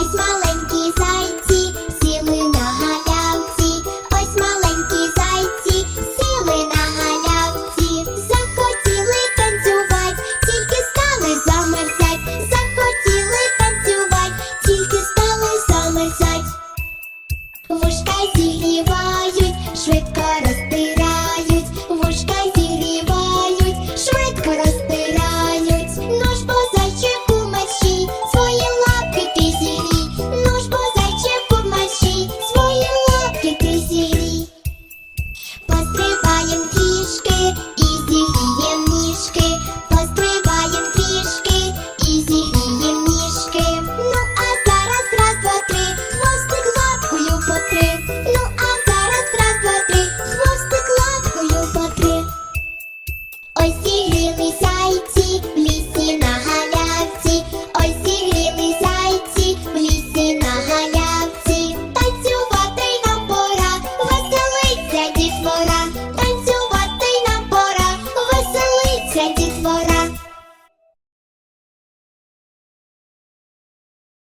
Ось маленькі зайці, сіли на галявці, ось маленькі зайці, сіли на галявці, захотіли танцювати, тільки стали замерзать, захотіли танцювати, тільки стали замерзать. Вушка зігрівають, швидко. 下一期